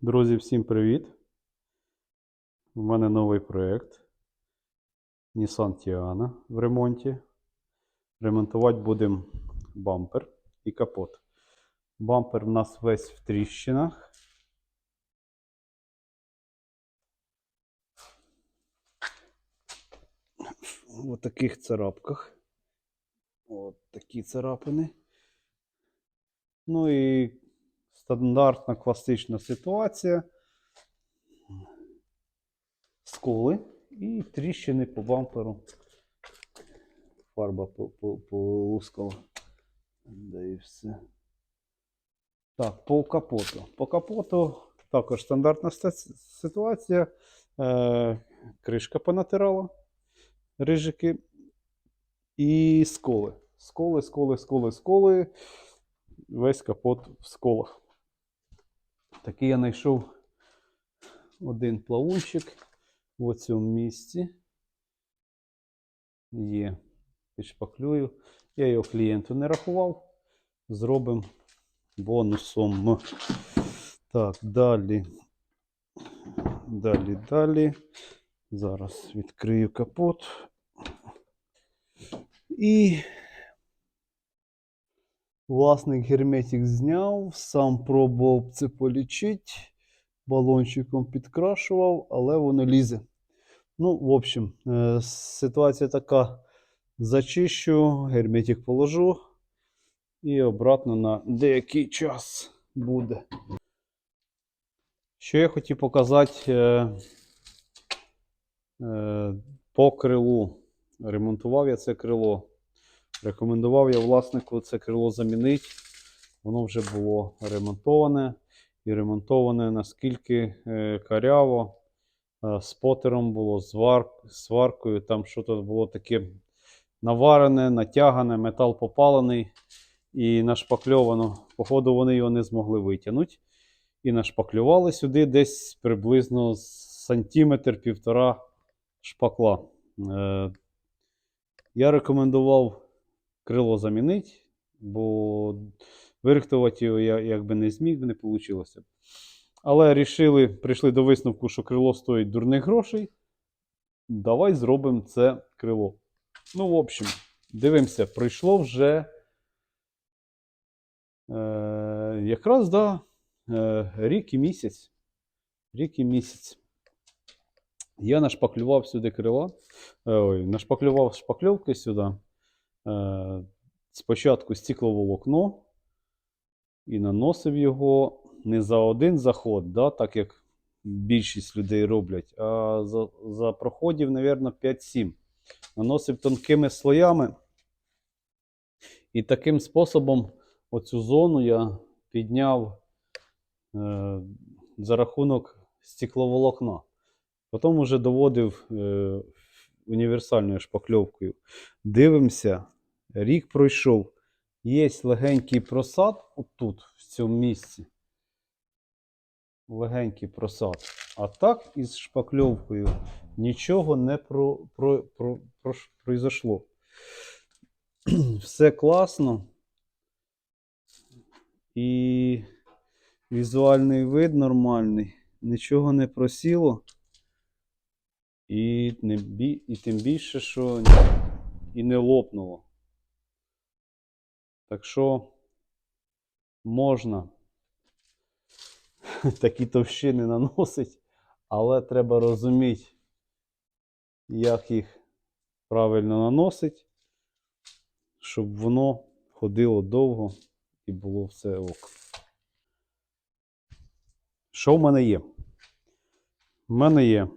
Друзі, всім привіт! У мене новий проєкт Nissan Tiana в ремонті. Ремонтувати будемо бампер і капот. Бампер в нас весь в тріщинах. В таких царапках. От такі царапини. Ну і стандартна класична ситуація. Сколи і тріщини по бамперу. Фарба по- по- полускала. Да і все. Так, по капоту. По капоту також стандартна ситуація. Е, кришка понатирала, рижики і сколи. Сколи, сколи, сколи, сколи. Весь капот в сколах. Такий я знайшов один плавунчик в цьому місці. Є. Підшпаклюю. Я його клієнту не рахував. Зробимо бонусом. Так, далі. Далі, далі. Зараз відкрию капот. І власник герметик зняв, сам пробував це полічити, балончиком підкрашував, але воно лізе. Ну, в общем, е, ситуація така: зачищу, герметик положу і обратно на деякий час буде. Що я хотів показати е, е, по крилу. Ремонтував я це крило. Рекомендував я власнику це крило замінити. Воно вже було ремонтоване. І ремонтоване наскільки е, каряво. Е, спотером було, звар, сваркою. Там щось було таке наварене, натягане, метал попалений і нашпакльовано. Походу, вони його не змогли витягнути. І нашпаклювали сюди десь приблизно сантиметр півтора шпакла. Е, я рекомендував крило замінити, бо вирихтувати його я якби не зміг, не вийшло. Але рішили, прийшли до висновку, що крило стоїть дурних грошей. Давай зробимо це крило. Ну, в общем, дивимося, пройшло вже е, якраз да, е, рік і місяць. Рік і місяць. Я нашпаклював сюди крила. Е, Ой, нашпаклював шпакльовки сюди. Е, спочатку стекловолокно і наносив його не за один заход, да, так як більшість людей роблять, а за, за проходів, мабуть, 5-7. Наносив тонкими слоями. І таким способом оцю зону я підняв е, за рахунок стекловолокна. Потім вже доводив е, універсальною шпакльовкою. Дивимося, рік пройшов. Є легенький просад отут, в цьому місці. Легенький просад. А так із шпакльовкою нічого не про, про, про, про, произошло. Все класно. І візуальний вид нормальний. Нічого не просіло. І, не бі... і тим більше, що і не лопнуло. Так що можна такі товщини наносить, але треба розуміти, як їх правильно наносить, щоб воно ходило довго і було все ок. Що в мене є? В мене є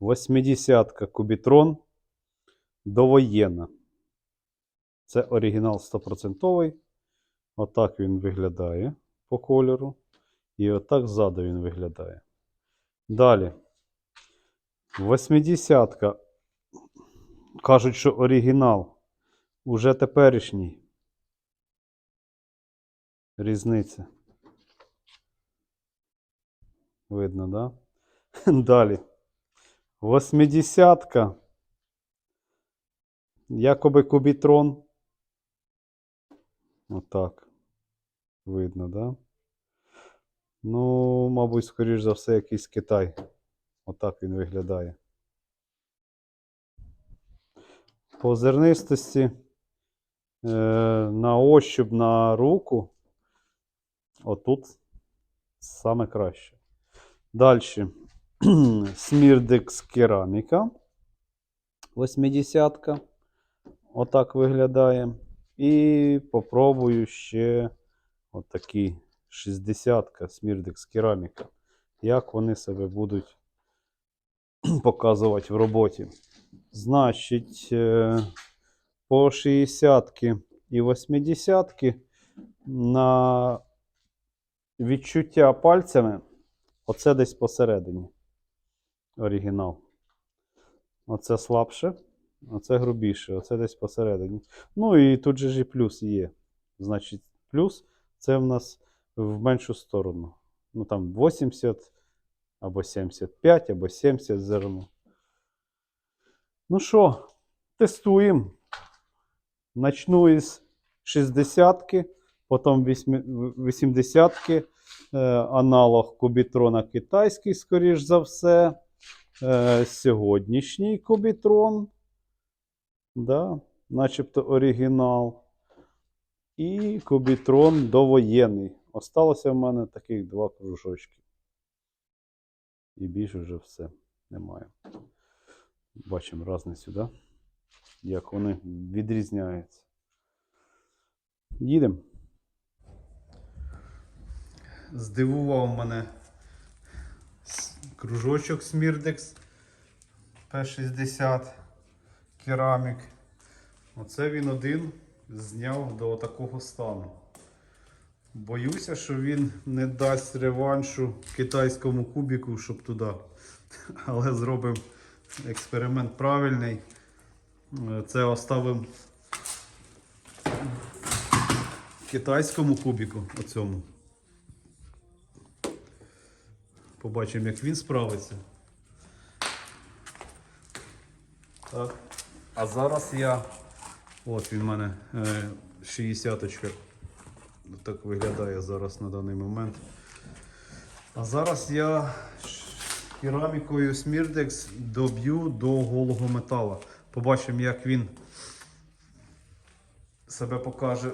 80-ка Кубітрон довоєнна. Це оригінал 100%. Отак він виглядає по кольору. І отак ззаду він виглядає. Далі. 80-ка. Кажуть, що оригінал. Уже теперішній. Різниця. Видно, да? Далі. 80-ка. Якоби кубітрон. Отак. Видно, да? Ну, мабуть, скоріш за все, якийсь Китай. Отак він виглядає. По зернистості е, на ощуп, на руку. Отут саме краще. Далі. Смірдекс кераміка. 80 Отак виглядає. І попробую ще отакий 60-ка Смірдекс кераміка. Як вони себе будуть показувати в роботі. Значить, е, по 60 і 80 на відчуття пальцями, оце десь посередині. Оригінал. Оце слабше, оце грубіше, оце десь посередині. Ну і тут же ж і плюс є. Значить, плюс це в нас в меншу сторону. Ну там 80 або 75, або 70 зерно. Ну що, тестуємо. Начну із 60-ки, потім 80-ки, е, аналог Кубітрона китайський, скоріш за все. Е, сьогоднішній Кубітрон. Да, начебто оригінал. І Кубітрон довоєнний. Осталося в мене таких два кружочки. І більше вже все немає. Бачимо різницю, да? як вони відрізняються. Їдемо. Здивував мене кружочок Смірдекс P60 керамік. Оце він один зняв до такого стану. Боюся, що він не дасть реваншу китайському кубіку, щоб туди. Але зробимо експеримент правильний. Це оставимо китайському кубіку оцьому. Побачимо, як він справиться. Так. А зараз я. От він в мене е, 60-очка. Так виглядає зараз на даний момент. А зараз я керамікою Смірдекс доб'ю до голого метала. Побачимо, як він себе покаже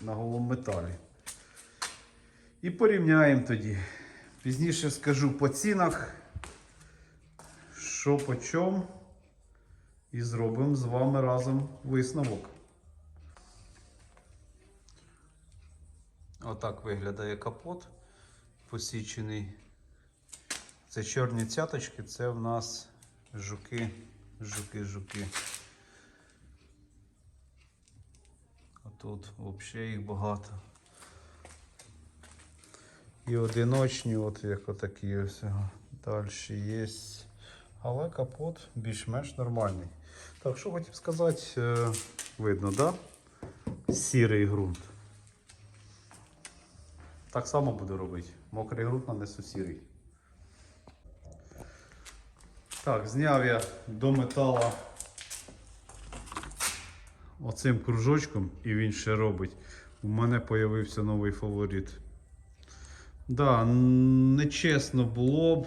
на голому металі. І порівняємо тоді. Пізніше скажу по цінах, що по чому. І зробимо з вами разом висновок. Отак виглядає капот посічений. Це чорні цяточки, це в нас жуки, жуки, жуки. А тут взагалі їх багато. І одиночні, от як отакі ось. Далі є. Але капот більш-менш нормальний. Так, що хотів сказати, е, видно, да? Сірий ґрунт. Так само буду робити. Мокрий ґрунт нанесу сірий. Так, зняв я до метала оцим кружочком і він ще робить. У мене з'явився новий фаворит. Да, нечесно було б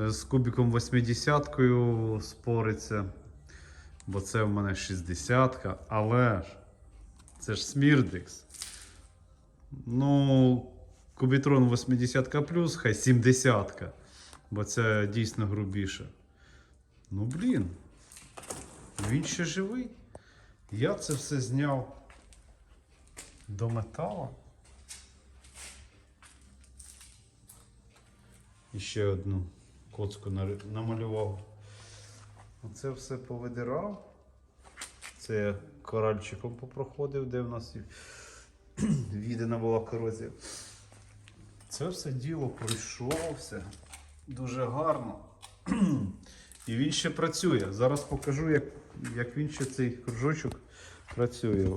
е, з кубиком 80-кою спориться, бо це в мене 60-ка, але ж це ж Смірдекс. Ну, Кубітрон 80 плюс, хай 70, бо це дійсно грубіше. Ну, блін, він ще живий. Я це все зняв до метала. І ще одну коцку намалював. Оце все повидирав. Це коральчиком попроходив, де в нас відена була корозія. Це все діло пройшовся дуже гарно. І він ще працює. Зараз покажу, як, як він ще цей кружочок працює.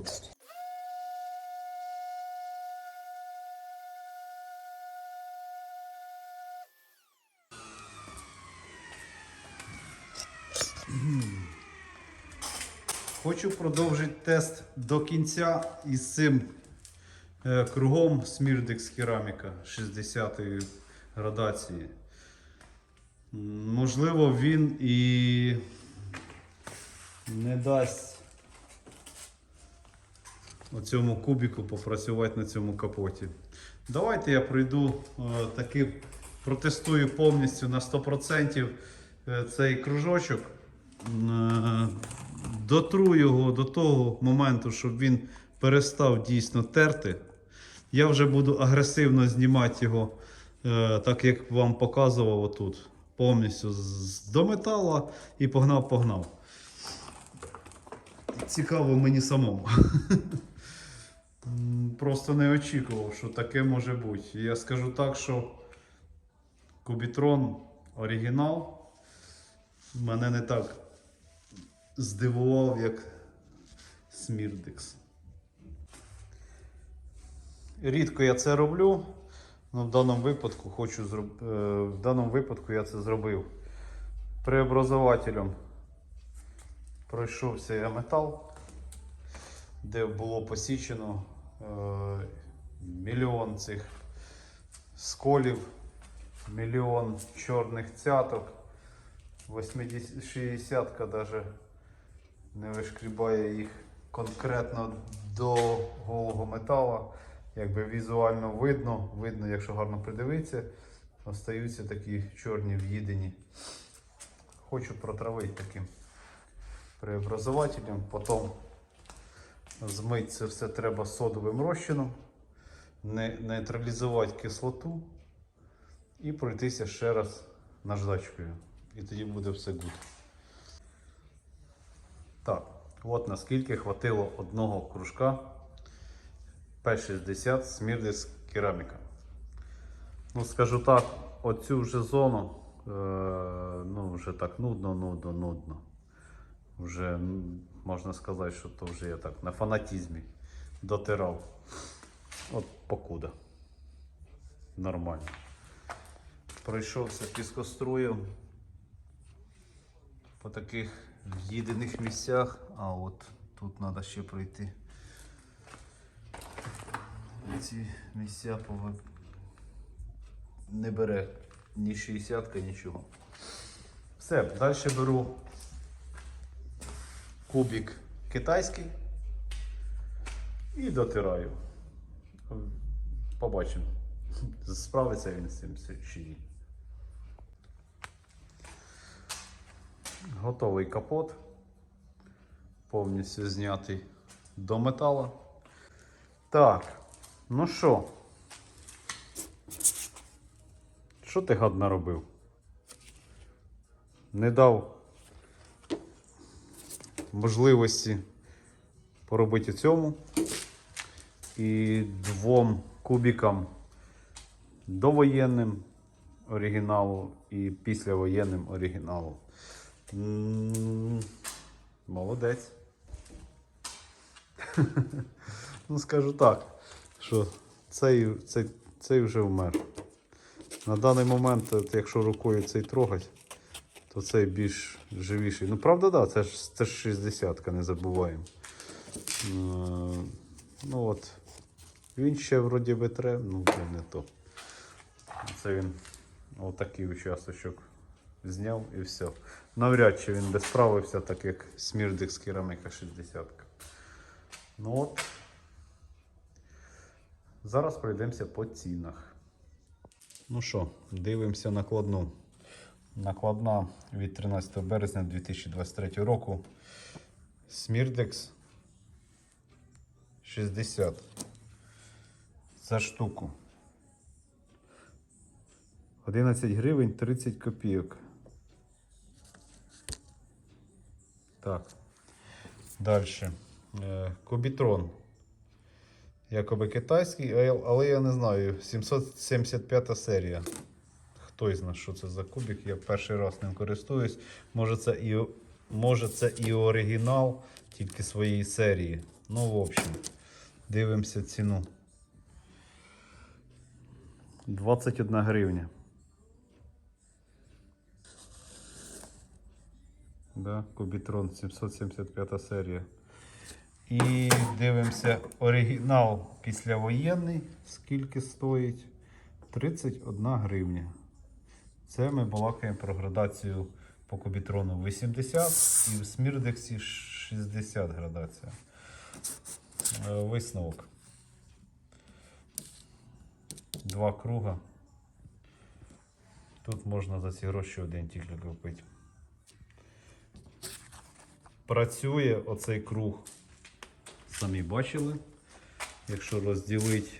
Хочу продовжити тест до кінця із цим Е, Кругом Смірдекс кераміка 60-ї градації. Можливо, він і не дасть оцьому кубіку попрацювати на цьому капоті. Давайте я пройду е, таки протестую повністю на 100% е, цей кружочок. Дотру його до того моменту, щоб він перестав дійсно терти. Я вже буду агресивно знімати його, е, так як вам показував отут. Повністю до метала і погнав-погнав. Цікаво мені самому. Просто не очікував, що таке може бути. Я скажу так, що Кубітрон оригінал мене не так здивував, як Смірдекс. Рідко я це роблю, але в даному випадку хочу зроб... е, в даному випадку я це зробив. Преобразователем пройшовся я метал, де було посічено е, мільйон цих сколів, мільйон чорних цяток. 80 60 даже не вишкрібає їх конкретно до голого металу. Якби візуально видно, видно, якщо гарно придивитися, остаються такі чорні в'їдені. Хочу протравити таким преобразователем. Потім змити це все треба содовим розчином, не, нейтралізувати кислоту і пройтися ще раз наждачкою. І тоді буде все гуд. Так, от наскільки хватило одного кружка P60 Смірдис кераміка. Ну, скажу так, оцю вже зону, е, ну, вже так нудно, нудно, нудно. Вже можна сказати, що то вже я так на фанатізмі дотирав. От покуда. Нормально. Пройшовся піскоструєм по таких в'їдених місцях, а от тут треба ще пройти. Ці місця не бере ні 60 нічого. Все, далі беру кубик китайський і дотираю. Побачимо, справиться він з цим чи ні. Готовий капот. Повністю знятий до металу. Так, ну що? Що ти гад наробив? Не дав можливості поробити цьому. І двом кубікам довоєнним оригіналу і післявоєнним оригіналу. Молодець. ну, скажу так, що цей, цей, цей вже вмер. На даний момент, якщо рукою цей трогать, то цей більш живіший. Ну, правда, да, це ж, це ж 60 не забуваємо. Е, Ну от. Він ще вроді би тре, ну це не то. Це він отакий участочок зняв і все. Навряд чи він би справився, так як Смірдекс кераміка 60. Ну от. Зараз пройдемося по цінах. Ну що, дивимося накладну. Накладна від 13 березня 2023 року. Смірдекс 60 за штуку. 11 гривень 30 копійок. Так. Далі. Кубітрон. Якоби китайський, але я не знаю. 775 серія. Хто знає, що це за кубик. Я перший раз ним користуюсь. Може це і, може це і оригінал, тільки своєї серії. Ну, в общем, дивимося ціну. 21 гривня. Да, Кубітрон 775 серія. І дивимося оригінал післявоєнний. Скільки стоїть? 31 гривня. Це ми балакаємо про градацію по кубітрону 80 і в смірдексі 60 градація. Е, Висновок. Два круга. Тут можна за ці гроші один тільки купити. Працює оцей круг. Самі бачили. Якщо розділити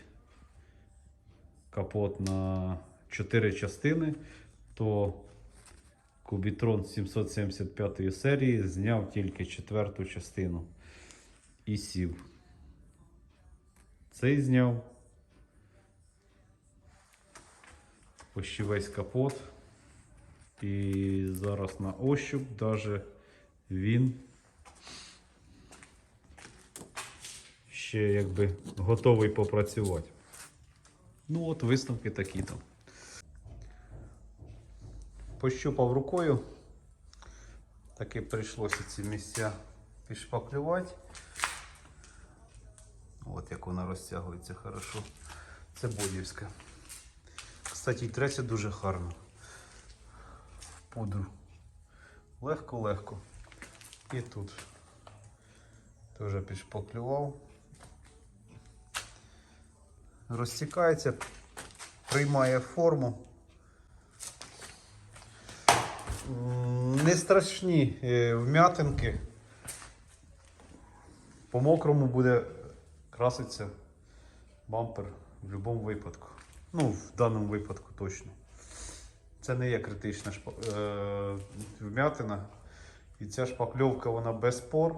капот на 4 частини, то Кубітрон 775 серії зняв тільки четверту частину і сів. Цей зняв почти весь капот. І зараз на ощуп даже він ще якби готовий попрацювати. Ну от висновки такі там. Пощупав рукою. Таки прийшлося ці місця підшпаклювати. От як вона розтягується хорошо. Це бодівська. Кстати, і треться дуже гарно. В пудру. Легко-легко. І тут. Теж підшпаклював. Розтікається, приймає форму. Не страшні е, вм'ятинки. По мокрому буде краситься бампер в будь-якому випадку. Ну, в даному випадку точно. Це не є критична шпа... е... вм'ятина. І ця шпакльовка вона без пор.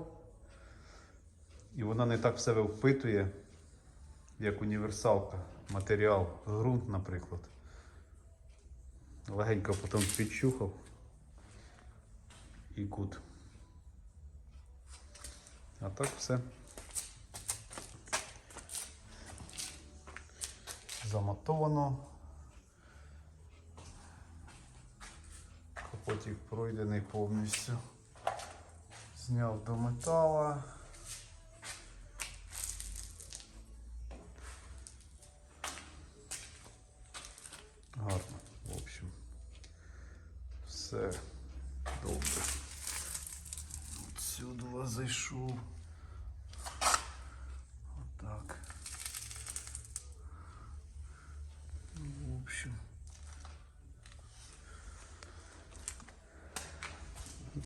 І вона не так в себе впитує, як універсалка, матеріал, ґрунт, наприклад. Легенько потім підчухав і кут. А так все. Замотовано. Капотик пройдений повністю. Зняв до метала.